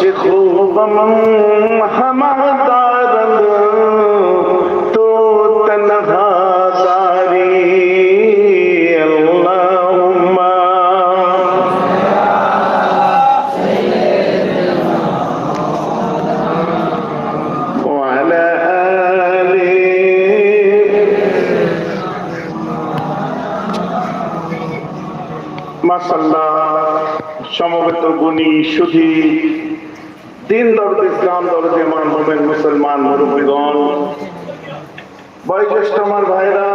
خوبم ہم دارل تو تنہا داری اللہم وعلى آل ما صلى সমবেত গুণী সুধীর দিন দরদ ইসলাম দরদ ইমান মোমেন মুসলমান মুরব্বীগণ, বয়োজ্যেষ্ঠ আমার ভাইরা,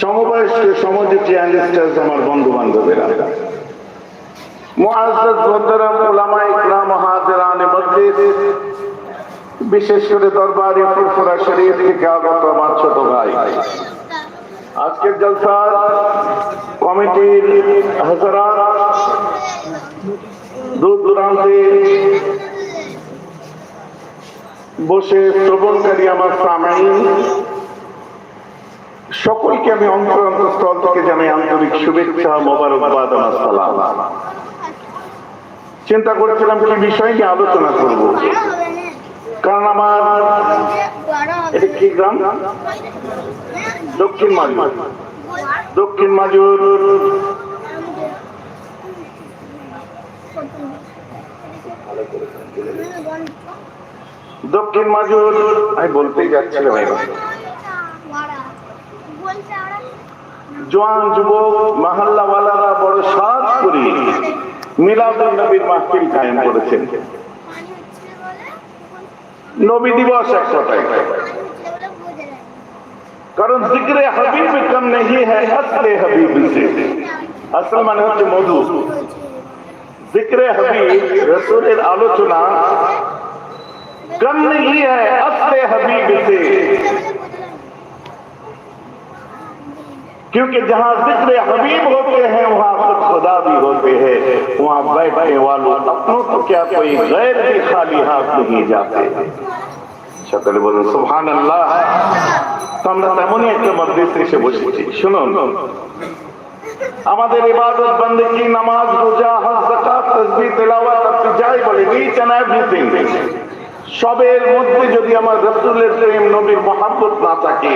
সমবয়স্ক সমজিটি অ্যান্ডার্স আমার বন্ধু বান্ধবেরা বিশেষ করে দরবারে ফুরফুরা শরীফ থেকে আগত আমার ছোট ভাই। আজকের জলসার কমিটির হাজারাত দূর দূরান্তে বসে শ্রবণকারী আমার সামাইন সকলকে আমি অন্তর অন্তঃস্থল থেকে জানাই আন্তরিক শুভেচ্ছা, মোবারকবাদ আমার সালাম চিন্তা করেছিলাম কি বিষয় নিয়ে আলোচনা করব। কারণ আমার কি গ্রাম, দক্ষিণ মাজুর দক্ষিণ মাজুর দক্ষিণ মাজুর আমি বলতেই যাচ্ছিলাম জোয়ান যুবক, মাহাল্লাওয়ালারা বড় সাজ করে। মিলাদুল নবীর মাহফিল কায়েম করেছেন। নবী দিবস এক কথায়। কারণ জিক্রে হাবিব কম নেই হ্যাঁ আসলে হাবিব আসল মানে হচ্ছে মধু। জিক্রে হাবিব রসুলের আলোচনা কম নেই হ্যাঁ আসলে হাবিব সে क्योंकि जहाँ जिक्र हबीब होते हैं वहाँ खुद खुदा भी होते हैं वहाँ बैठने वालों अपनों तो क्या कोई गैर भी खाली हाथ नहीं जाते সকলে বলুন সুবহান আল্লাহ তো আমরা তেমনই একটা মধ্যস্থ এসে বসেছি শুনুন আমাদের ইবাদত বন্দেগী নামাজ, রোজা, হজ, যাকাত, তাসবিহ, তেলাওয়াত, আপনি যাই বলেন ইচ এন্ড এভরিথিং সবের মধ্যে যদি আমার রাসূলের প্রেম, নবীর মহব্বত না থাকে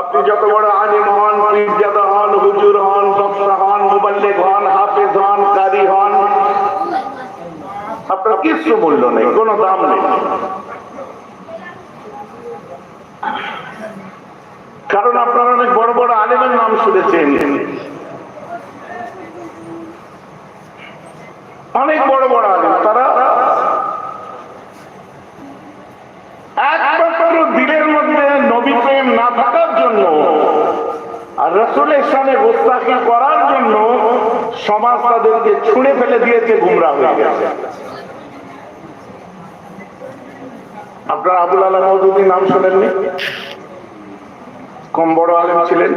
আপনি যত বড় আলিম হন, পীরজাদা হন, হুজুর হন বক্তা হন মুবাল্লিগ হন, হাফেজ হন, কারি হন, আপনার কিছু মূল্য নেই, কোনো দাম নেই। কারণ আপনারা অনেক শুনেছেন অনেক বড় বড় আলিম, তারা মধ্যে নবী প্রেম না থাকার জন্য আর রসুলের গোস্তাকি করার জন্য সমাজ তাদেরকে ছুঁড়ে ফেলে দিয়েছে, গুমরা হয়ে গেছে। আপনার আবুল আলাহ নাম শোনেননি? কম বড় আলেম ছিলেন?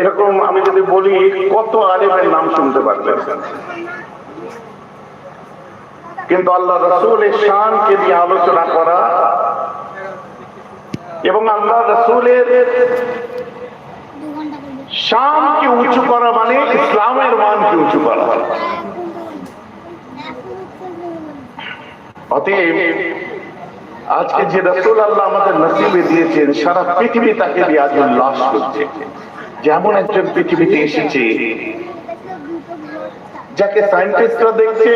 এরকম আমি যদি বলি, কত আলেমের নাম শুনতে পারবেন? কিন্তু আল্লাহ রসুলের শানকে নিয়ে আলোচনা করা এবং আল্লাহ রসুলের শানকে উঁচু করা মানে ইসলামের মানকে উঁচু করা। অতএব আজকে যে রসুল আল্লাহ আমাদের নসিবে দিয়েছেন, সারা পৃথিবী তাকে দিয়ে আজ উল্লাস করছে যেমন একজন পৃথিবীতে এসেছে, যাকে সায়েন্টিস্টরা দেখছে,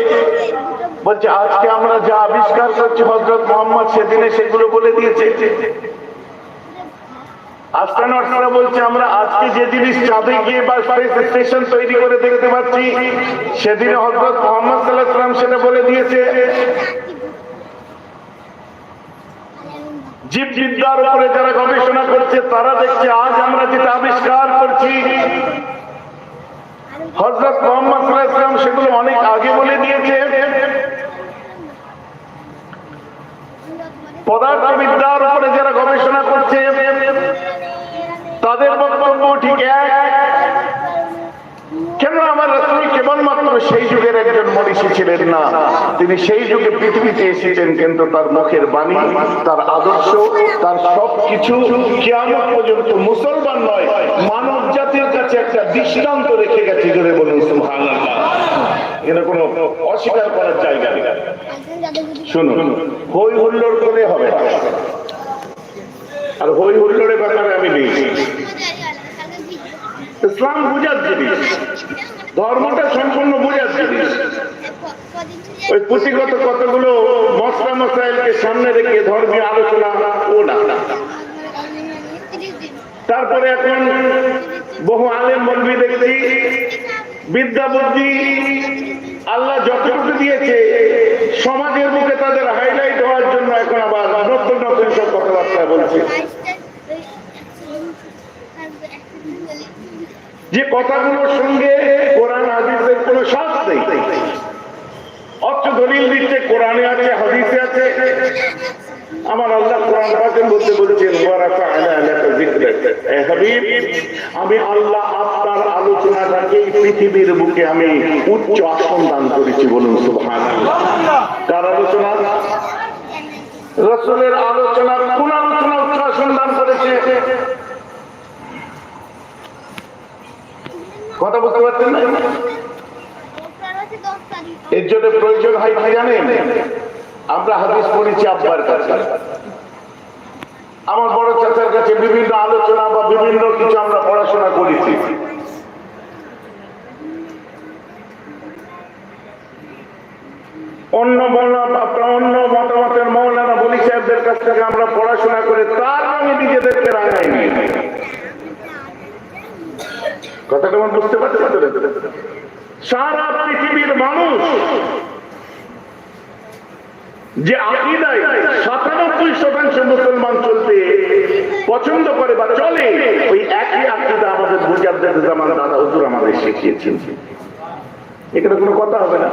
বলছে, আজকে আমরা যা আবিষ্কার করছি হজরত মোহাম্মদ সেদিনে সেগুলো বলে দিয়েছে। অ্যাস্ট্রোনটরা বলছে, আমরা আজকে যে জিনিস চাঁদে গিয়ে বা স্পেস স্টেশন তৈরি করে দেখতে পাচ্ছি, সেদিনে হজরত মোহাম্মদ সাল্লাহ সেটা বলে দিয়েছে। জীববিদ্যার উপরে যারা গবেষণা করছে, তারা দেখছে আজ আমরা যেটা আবিষ্কার করছি হজরত মোহাম্মদ ইসলাম সেগুলো অনেক আগে বলে দিয়েছে। পদার্থবিদ্যার উপরে যারা গবেষণা করছে, তাদের বক্তব্য ঠিক এক। কেন আমার রসুল কেবলমাত্র সেই যুগের একজন মনীষী ছিলেন না? তিনি সেই যুগে পৃথিবীতে এসেছেন, কিন্তু তার মুখের বাণী, তার আদর্শ, তার সব কিছু কেমন পর্যন্ত মুসলমান নয় মানব জাতির কাছে একটা দৃষ্টান্ত রেখে গেছে, জোরে বলুন এখানে কোনো অস্বীকার করার জায়গা শুনুন হই হুল্লোড় করে হবে আর হই হুল্লোড়ের ব্যাপারে আমি নেই। ইসলাম বুঝার জিনিস, ধর্মটা সম্পূর্ণ বুঝার জিনিস। ওই পুঁথিগত কতগুলো মশলা মশাইলকে সামনে রেখে ধর্মীয় আলোচনা ও না। তারপরে এখন বহু আলেম বলবি দেখছি, বিদ্যা বুদ্ধি, আল্লাহ যতটুকু দিয়েছে, সমাজের মুখে তাদের হাইলাইট হওয়ার জন্য এখন আবার নতুন নতুন সব কথাবার্তা বলছে। যে কথাগুলোর সঙ্গে কোরআন, হাদিসের কোনো সাথ নেই। অর্থ দলিল দিচ্ছে, কোরআনে আছে, হাদিসে আছে। আমার আল্লাহ কোরআন পাকের মধ্যে বলছেন আমি আল্লাহ আপনার আলোচনাটাকে পৃথিবীর বুকে আমি উচ্চ আসন দান করেছি বলুন, সুবহানাল্লাহ। কার আলোচনা? রসুলের আলোচনা উচ্চ আসন দান করেছে কথা বুঝতে পারছেন না? এর জন্য প্রয়োজন হয় ভাই জানেন? আমরা হাদিস পড়েছি আব্বার কাছে। আমার বড় চাচার কাছে বিভিন্ন আলোচনা বা বিভিন্ন কিছু আমরা পড়াশোনা করেছি। অন্য অন্য মতামতের মৌলানা বলি সাহেবদের কাছ থেকে আমরা পড়াশোনা করে তার আমি নিজেদেরকে রাঙাইনি। কথাটা আমার বুঝতে সারা পৃথিবীর মানুষ যে আকিদায় সাতানব্বই শতাংশ মুসলমান চলতে পছন্দ করে বা চলে, ওই একই আকিদা আমাদের মুজাদ্দের জামান দাদা হুজুর আমাদের শিখিয়েছেন। এখানে কোনো কথা হবে না।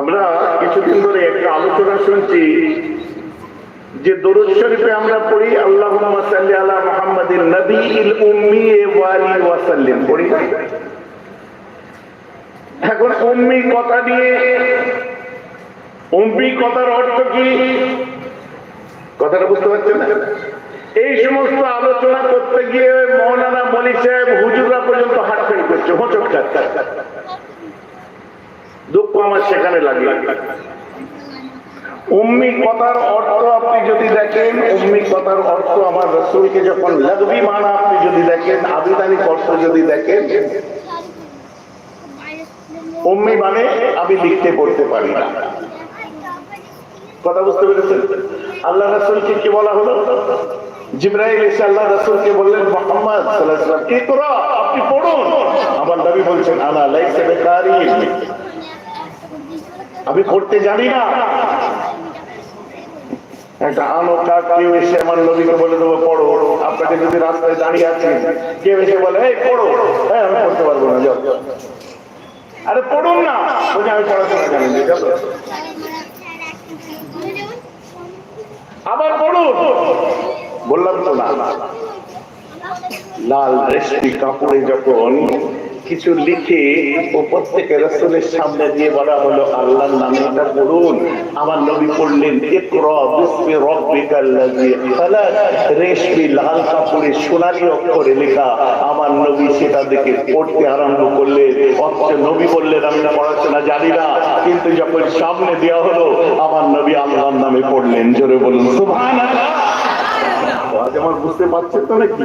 আমরা কিছুদিন ধরে একটা আলোচনা শুনছি যে দরুদ শরীফে আমরা পড়ি, আল্লাহুম্মা সাল্লি আলা মুহাম্মাদিন নবীল উম্মি ওয়া আলিহি ওয়া সাল্লিম পড়ি? এখন উম্মি কথা নিয়ে উম্মি কথার অর্থ কি? কথাটা বুঝতে পারছেন না? এই সমস্ত আলোচনা করতে গিয়ে মৌলানা মলি সাহেব হুজুররা পর্যন্ত হাট ফেল করছে খাচ্ছে দুঃখ আমার সেখানে লাগে। উম্মি অর্থ আপনি যদি দেখেন উম্মি অর্থ আমার রসুলকে যখন লাগবি মানা আপনি যদি দেখেন আবিধানিক অর্থ যদি দেখেন মানে আমি লিখতে পড়তে পারি না। কথা বুঝতে পেরেছেন? আল্লাহ রসুলকে কি বলা হলো? জিব্রাইল এসে আল্লাহ রসুলকে বললেন মোহাম্মদ ওয়াসাল্লাম, আপনি পড়ুন। আমার নবী বলছেন আনা লাইসা বিকারি আমি পড়তে জানি না। একটা আনোকা কেউ এসে আমার নবীকে বলে দেবো, পড়ো। আপনাকে যদি রাস্তায় দাঁড়িয়ে আছেন কেউ এসে বলে, এই, পড়ো। হ্যাঁ আমি পড়তে পারব না আরে, পড়ুন না। বলছি, আমি পড়াশোনা জানি আবার পড়ুন। বললাম তো না। লাল রেশমি কাপড়ে যখন কিছু লিখে উপর থেকে রসুলের সামনে দিয়ে বলা হলো, আল্লাহর নামে এটা পড়ুন। আমার নবী পড়লেন ইকরা বিসমি রাব্বিকাল্লাযী খালাক। রেশমি লাল কাপড়ে সোনালী অক্ষরে লেখা আমার নবী সেটা দেখে পড়তে আরম্ভ করলেন। অথচ নবী বললেন, আমি না পড়াশোনা জানি না। কিন্তু যখন সামনে দেওয়া হলো, আমার নবী আল্লাহর নামে পড়লেন। জোরে বলুন, সুবহানাল্লাহ! আজ আমার বুঝতে পারছেন তো নাকি?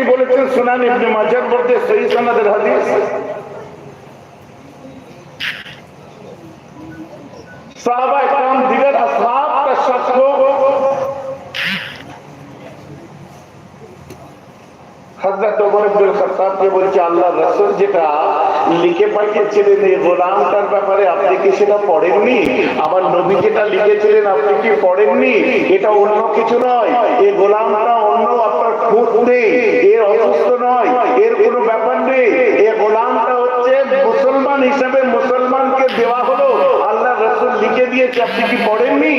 তিনি বলেছেন সুনান ইবনে মাজার মধ্যে সেই সনাদের হাদিস সাহাবা একরাম দিগের আসহাব का शख्स को হযরত ওমর ইবনে খাত্তাব কে বলছে আল্লাহ রাসূল যেটা লিখে পাঠিয়েছিলেন এই গোলামটার ব্যাপারে আপনি কি সেটা পড়েননি আমার নবী যেটা লিখেছিলেন আপনি কি পড়েননি এটা অন্য কিছু নয় এই গোলামটা এর অসুস্থ নয়, এর ব্যাপার নেই। এ গোলামটা হচ্ছে মুসলমান মুসলমানকে দেওয়া হলো। আল্লাহ রসুল লিখে দিয়েছে, আপনি কি পড়েননি?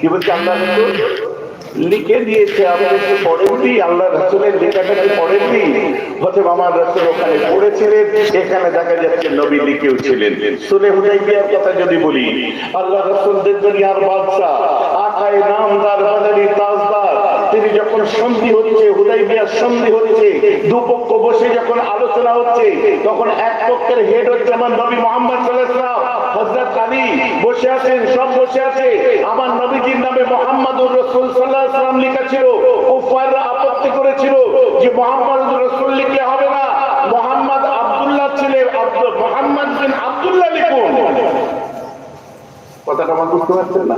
কি বলছে আল্লাহ রসুল? লিখে দিয়েছে, আপনি কি পড়েননি? আল্লাহ রসুলের লেখাটা কি পড়েননি? আমার রসুল ওখানে পড়েছিলেন, এখানে দেখা যাচ্ছে নবী লিখেও ছিলেন। সুলে হুদাইবিয়ার কথা যদি বলি, আল্লাহ রসুল দেখবেন আর বাদশাহ, আকায় নামদার বাজারি তাজদার তিনি যখন সন্ধি হচ্ছে হুদাইবিয়ার সন্ধি হচ্ছে, দুপক্ষ বসে যখন আলোচনা হচ্ছে, তখন এক পক্ষের হেড হচ্ছে আমার নবী মোহাম্মদ কথাটা আমার বুঝতে পারছেন না?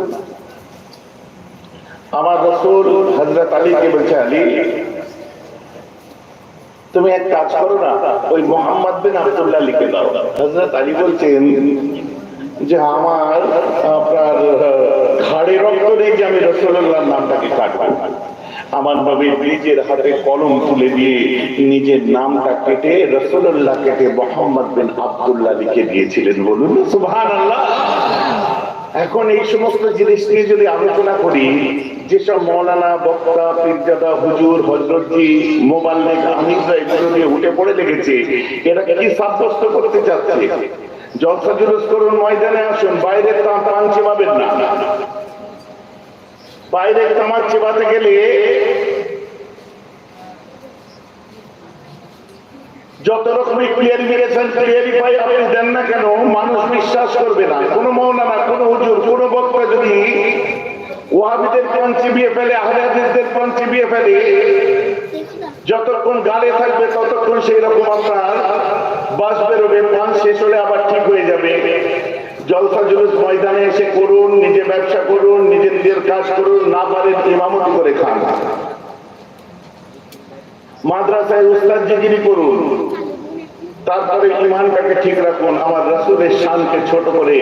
আমার রসুল হজরত আলীকে বলছে আলী তুমি এক কাজ করো না ওই মোহাম্মদ বিন আব্দুল্লাহ লিখে দাও। হজরত আলী বলছেন যে আমার আপনার আহ, ঘাড়ে রক্ত নেই যে আমি রসুল্লাহর নামটাকে কাটবো। আমার নবীর নিজের হাতে কলম তুলে দিয়ে নিজের নামটা কেটে রসুল্লাহ কেটে মোহাম্মদ বিন আব্দুল্লাহ লিখে দিয়েছিলেন বলুন সুবহান আল্লাহ এখন এই সমস্ত জিনিস নিয়ে যদি আলোচনা করি যেসব মৌলানা, বক্তা, পীরজাদা, হুজুর, হজরতজি, মোবাল্লিক আমিররা এগুলো নিয়ে উঠে পড়ে লেগেছে। এরা কি সাব্যস্ত করতে চাচ্ছে? জলসা জুলুস করুন, ময়দানে আসুন, বাইরে তা- পান চেবাবেন না। বাইরে তামাক চেবাতে গেলে যত রকমের ক্লিয়ারিফিকেশন ক্লিয়ারিফাই আপনি দেন না কেন, মানুষ বিশ্বাস করবে না। কোনো মৌলানা, কোনো হুজুর, কোনো বক্তা যদি ওয়াহাবিদের কোন চিবিয়ে ফেলে আহলে হাদিসদের কোন চিবিয়ে ফেলে। যতক্ষণ গালে থাকবে, ততক্ষণ সেই রকম আপনার বাস বেরোবে পান শেষ হলে আবার ঠিক হয়ে যাবে। জলসা জুলুস ময়দানে এসে করুন, নিজে ব্যবসা করুন নিজে নিজের কাজ করুন, না পারেন ইমামতি করে খান। মাদ্রাসায় উস্তাদজিগিরি করুন। তারপরে ইমানটাকে ঠিক রাখুন। আমার রসুলের শানকে ছোট করে,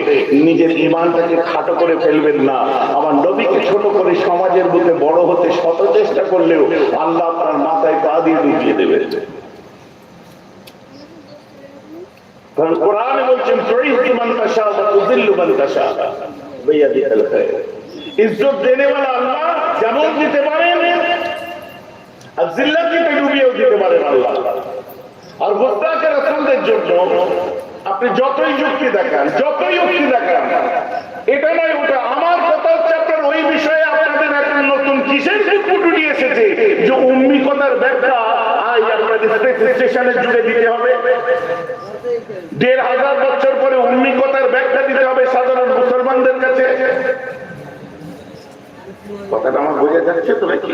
নিজের ইমানটাকে খাটো করে ফেলবেন না। আমার নবীকে ছোট করে সমাজের বুকে বড় হতে শত চেষ্টা করলেও আল্লাহ আপনার মাথায় পা দিয়ে ডুবিয়ে দেবে আল্লাহ। আর মুস্তাকে রাসূলদের জন্য আপনি যতই যুক্তি দেখান, যতই যুক্তি দেখান, এটা নয়, ওটা আমার কথা হচ্ছে আপনার ওই বিষয়ে আপনাদের এখন নতুন কিসের ফুটুটি এসেছে যে উম্মি কথার দিতে হবে। দেড় হাজার বছর পরে দিতে হবে সাধারণ মুসলমানদের কাছে। কথাটা আমার বোঝা যাচ্ছে তো নাকি?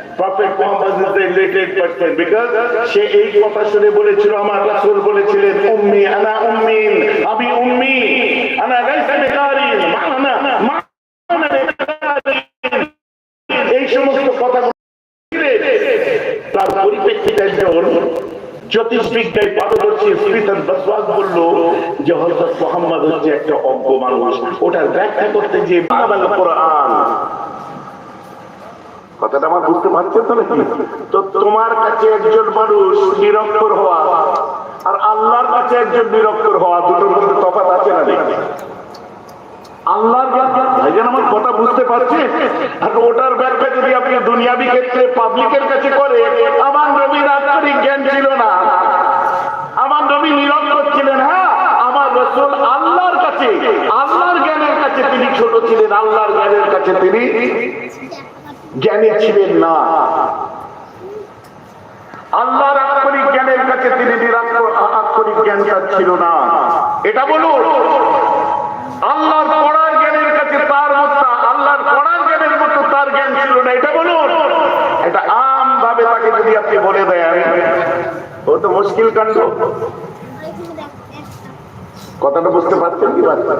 Prophet Muhammad is person because সে এই কথা শুনে বলেছিল, আমার রাসূল বলেছিলেন, উম্মি, আনা উম্মিন, আমি উম্মি, আনা লাইসা বিকারিন, মানা মানা বিকারিন। এই সমস্ত কথা তার পরিপ্রেক্ষিতে একজন জ্যোতিষবিদ্যায় পারদর্শী স্মৃতন বসবাস বলল যে হজরত মোহাম্মদ হচ্ছে একটা অজ্ঞ মানুষ। ওটার ব্যাখ্যা করতে যে বাংলা কোরআন। কথাটা আমার বুঝতে পারছেন তো নাকি তো তোমার কাছে একজন মানুষ নিরক্ষর হওয়া আর আল্লাহর কাছে একজন নিরক্ষর হওয়া, দুটোর মধ্যে তফাৎ আছে না নাকি আল্লাহর ভাইজান আমার কথা বুঝতে পারছে আর ওটার ব্যাখ্যা যদি আপনি দুনিয়াবি পাবলিকের কাছে করে আমার নবীর আক্ষরিক জ্ঞান ছিল না। আমার নবী নিরক্ষর ছিলেন হ্যাঁ? আমার আল্লাহর কাছে, আল্লাহর জ্ঞানের কাছে তিনি ছোট ছিলেন, আল্লাহর জ্ঞানের কাছে তিনি জ্ঞানী ছিলেন না। আল্লাহর আক্ষরিক জ্ঞানের কাছে তিনি আক্ষরিক জ্ঞান তার ছিল না। এটা বলুন, আল্লাহর পড়ার জ্ঞানের কাছে তার মতো আল্লাহর পড়ার জ্ঞানের মতো তার জ্ঞান ছিল না, এটা বলুন। এটা আম ভাবে তাকে যদি আপনি বলে দেন, ও তো মুশকিল কাণ্ড। কথাটা বুঝতে পারছেন কি পারছেন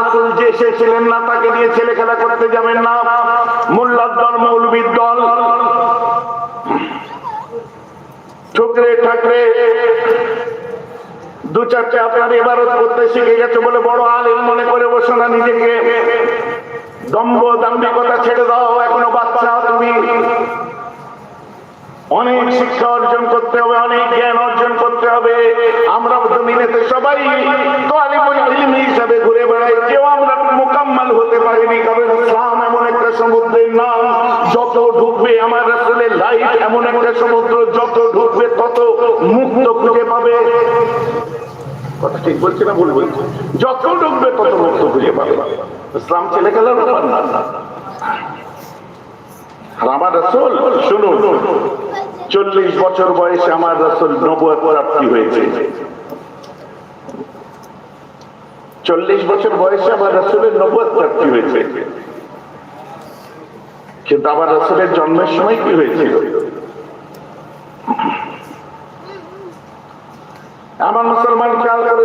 রাসূল যে এসেছিলেন না, তাকে নিয়ে ছেলে খেলা করতে যাবেন না। মোল্লার দল, মৌলবীর দল। ঠুকরে ঠাকরে দু চারটে আপনার এবারত করতে শিখে গেছে বলে বড় আলিম মনে করে বসো না নিজেকে। দম্ভ দাম্ভিকতা ছেড়ে দাও, এখনও বাচ্চা তুমি। অনেক শিক্ষা অর্জন করতে হবে, অনেক জ্ঞান অর্জন করতে হবে। আমরা জমিনেতে সবাই তালিবুল ইলম হিসাবে এমন একটা সমুদ্র যত ঢুকবে, তত মুক্ত খুঁজে পাবে। কথা ঠিক বলছি না ভুল যত ঢুকবে, তত মুক্ত খুঁজে পাবে। ইসলাম ছেলে আর আমার রসুল, শুনুন, চল্লিশ বছর বয়সে আমার কিন্তু আমার রসুলের জন্মের সময় কি হয়েছিল আমার মুসলমান খেয়াল করে